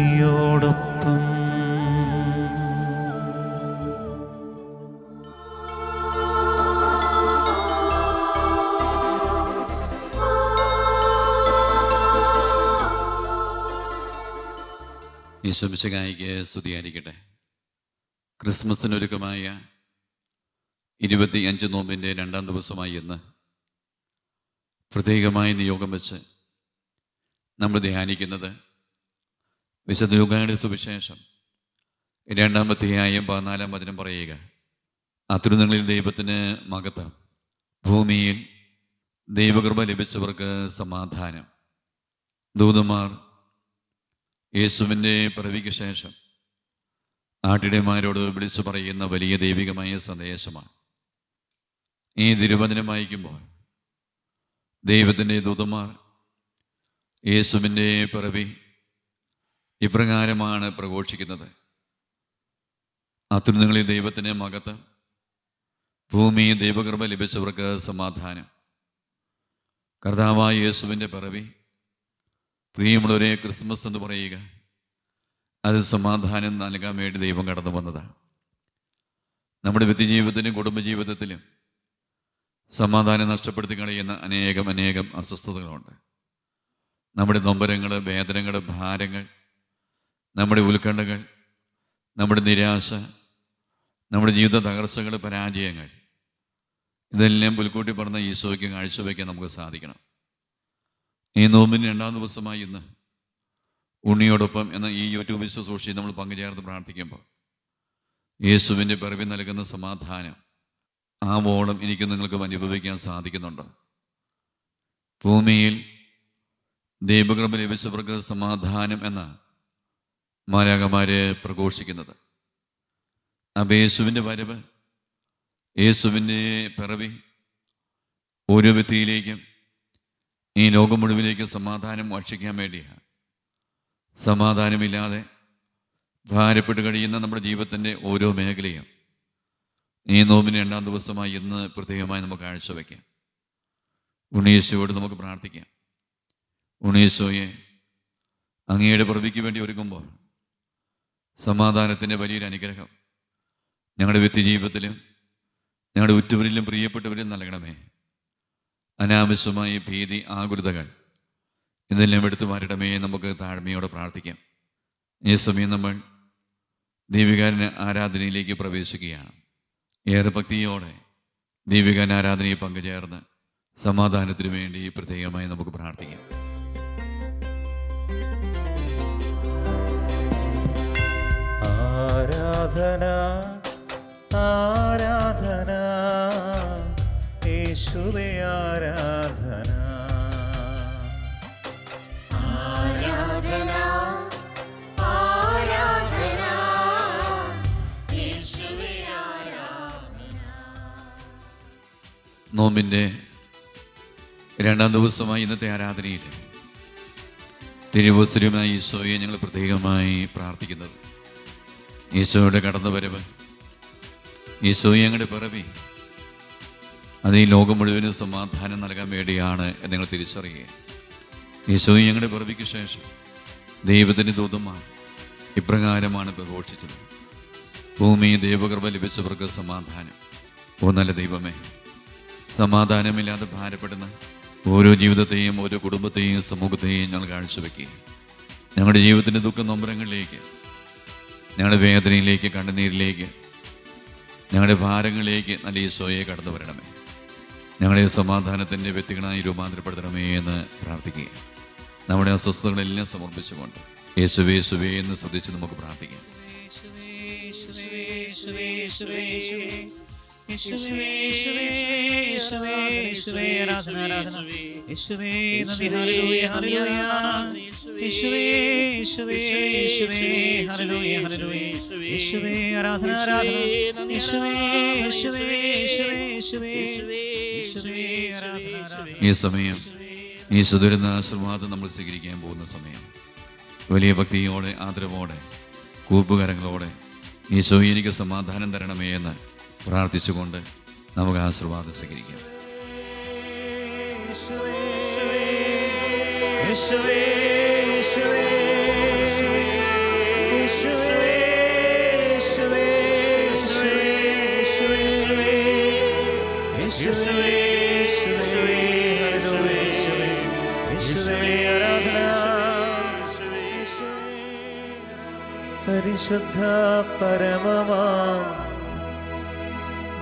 നദിയോടൊപ്പം യശംശകായിക്ക് സ്തുതിയായിരിക്കട്ടെ. ക്രിസ്മസിനൊരുക്കമായ ഇരുപത്തി അഞ്ച് നോമ്പിന്റെ രണ്ടാം ദിവസമായി ഇന്ന് പ്രത്യേകമായി നിയോഗം വെച്ച് നമ്മൾ ധ്യാനിക്കുന്നത് വിശുദ്ധ ലൂക്കായുടെ സുവിശേഷം. രണ്ടാമത്തെ രണ്ടാമത്തെയായും പതിനാലാം വചനം പറയുക. അത്യുന്നങ്ങളിൽ ദൈവത്തിന് മകത്ത് ഭൂമിയിൽ ദൈവകൃപ ലഭിച്ചവർക്ക് സമാധാനം. ദൂതന്മാർ യേശുവിന്റെ പിറവിക്ക് ശേഷം ആട്ടിടയന്മാരോട് വിളിച്ചു പറയുന്ന വലിയ ദൈവികമായ സന്ദേശമാണ്. ഈ തിരുവചനം വായിക്കുമ്പോൾ ദൈവത്തിന്റെ ദൂതന്മാർ യേശുവിന്റെ പിറവി ഇപ്രകാരമാണ് പ്രഘോഷിക്കുന്നത്. അത്യുന്നങ്ങളിൽ ദൈവത്തിന് മകത്ത് ഭൂമി ദൈവകൃപ ലഭിച്ചവർക്ക് സമാധാനം. കർത്താവായ യേശുവിന്റെ പിറവി പ്രിയമുള്ളവരെ ക്രിസ്മസ് എന്ന് പറയുക അത് സമാധാനം നൽകാൻ വേണ്ടി ദൈവം കടന്നു വന്നതാണ് നമ്മുടെ വ്യക്തിജീവിതത്തിലും കുടുംബജീവിതത്തിലും സമാധാനം നഷ്ടപ്പെടുത്തി കളയുന്ന അനേകം അനേകം അസ്വസ്ഥതകളുണ്ട്. നമ്മുടെ നൊമ്പരങ്ങൾ വേദനകൾ ഭാരങ്ങൾ നമ്മുടെ ഉത്കണ്ഠകൾ നമ്മുടെ നിരാശ നമ്മുടെ ജീവിത തകർച്ചകൾ പരാജയങ്ങൾ ഇതെല്ലാം പുൽക്കൂട്ടി പറഞ്ഞ ഈശോയ്ക്ക് കാഴ്ചവെക്കാൻ നമുക്ക് സാധിക്കണം. ഈ നോമ്പിന് രണ്ടാം ദിവസമായി ഇന്ന് ഉണ്ണിയോടൊപ്പം എന്ന ഈ യൂട്യൂബ് ശുശ്രൂഷയിൽ നമ്മൾ പങ്കുചേർന്ന് പ്രാർത്ഥിക്കുമ്പോൾ യേശുവിന്റെ പിറവി നൽകുന്ന സമാധാനം ആ ഓണം എനിക്ക് നിങ്ങൾക്ക് അനുഭവിക്കാൻ സാധിക്കുന്നുണ്ട്. ഭൂമിയിൽ ദൈവകൃപ ലഭിച്ചവർക്ക് സമാധാനം എന്ന മാലാകമാരെ പ്രഘോഷിക്കുന്നത്. അപ്പം യേശുവിന്റെ വരവ് യേശുവിന്റെ പിറവി ഓരോ വ്യക്തിയിലേക്കും ഈ ലോകം മുഴുവനിലേക്ക് സമാധാനം ഭക്ഷിക്കാൻ വേണ്ടിയാണ് സമാധാനമില്ലാതെ ഭാരപ്പെട്ട് കഴിയുന്ന നമ്മുടെ ജീവിതത്തിന്റെ ഓരോ മേഖലയും ഈ നോമ്പിന് രണ്ടാം ദിവസമായി ഇന്ന് പ്രത്യേകമായി നമുക്ക് കാഴ്ചവെക്കാം. ഉണ്ണീശോയോട് നമുക്ക് പ്രാർത്ഥിക്കാം. ഉണ്ണീശോയെ അങ്ങയുടെ പ്രവിക്ക് വേണ്ടി ഒരുങ്ങുമ്പോൾ സമാധാനത്തിന്റെ വലിയൊരു അനുഗ്രഹം. ഞങ്ങളുടെ വ്യക്തി ജീവിതത്തിലും ഞങ്ങളുടെ ഉറ്റവരിലും പ്രിയപ്പെട്ടവരിലും നൽകണമേ. അനാവശ്യമായ ഭീതി ആകുലതകൾ ഇതെല്ലാം എടുത്തു മാറ്റണമേ നമുക്ക് താഴ്മയോടെ പ്രാർത്ഥിക്കാം. ഈ സമയം നമ്മൾ ദൈവികാരൻ ആരാധനയിലേക്ക് പ്രവേശിക്കുകയാണ്. ഏറെ ഭക്തിയോടെ ദീപികാരൻ ആരാധനയിൽ പങ്കുചേർന്ന് സമാധാനത്തിനു വേണ്ടി പ്രത്യേകമായി നമുക്ക് പ്രാർത്ഥിക്കാം. ആരാധന ആരാധന യേശുവേ ആരാധന. ആരാധന ആരാധന യേശുവേ ആരാധന. നോമ്പിന്റെ രണ്ടാം ദിവസമായി ഇന്നത്തെ ആരാധനയിൽ തിരുവസ്തുര്യമായ ഈശോയെ ഞങ്ങൾ പ്രത്യേകമായി പ്രാർത്ഥിക്കുന്നത്. ഈശോയുടെ കടന്നു വരവ് ഈശോ ഞങ്ങളുടെ പിറവി. അത് ഈ ലോകം മുഴുവനും സമാധാനം നൽകാൻ വേണ്ടിയാണ് എന്ന് നിങ്ങൾ തിരിച്ചറിയുക. ഈശോ ഞങ്ങളുടെ പിറവിക്ക് ശേഷം ദൈവത്തിന്റെ ദൂതന്മാർ ഇപ്രകാരമാണ് പ്രഘോഷിച്ചത്. ഭൂമി ദൈവകൃപ ലഭിച്ചവർക്ക് സമാധാനം. ഓ നല്ല ദൈവമേ സമാധാനമില്ലാതെ ഭാരപ്പെടുന്ന ഓരോ ജീവിതത്തെയും ഓരോ കുടുംബത്തെയും സമൂഹത്തെയും ഞങ്ങൾ കാഴ്ചവെക്കുക. ഞങ്ങളുടെ ജീവിതത്തിന്റെ ദുഃഖ നൊമ്പരങ്ങളിലേക്ക് ഞങ്ങളുടെ വേദനയിലേക്ക് കണ്ണുനീരിലേക്ക് ഞങ്ങളുടെ ഭാരങ്ങളിലേക്ക് നല്ല ഈശോയെ കടന്നു വരണമേ. ഞങ്ങളെ സമാധാനത്തിന്റെ വ്യക്തികളായി രൂപാന്തരപ്പെടുത്തണമേ എന്ന് പ്രാർത്ഥിക്കുക നമ്മുടെ അസ്വസ്ഥതകളെല്ലാം സമർപ്പിച്ചുകൊണ്ട് യേശുവേ യേശുവേ എന്ന് ശ്രദ്ധിച്ച് നമുക്ക് പ്രാർത്ഥിക്കാം. ഈ സമയം ഈ സുദുരുന്ന ആശീർവാദം നമ്മൾ സ്വീകരിക്കാൻ പോകുന്ന സമയം വലിയ ഭക്തിയോടെ ആദരവോടെ കൂപ്പുകരങ്ങളോടെ ഈശോ എനിക്ക് സമാധാനം തരണമേ എന്ന് പ്രാർത്ഥിച്ചുകൊണ്ട് നമുക്ക് ആശീർവാദം സ്വീകരിക്കാം. പരിശുദ്ധ പരമമാ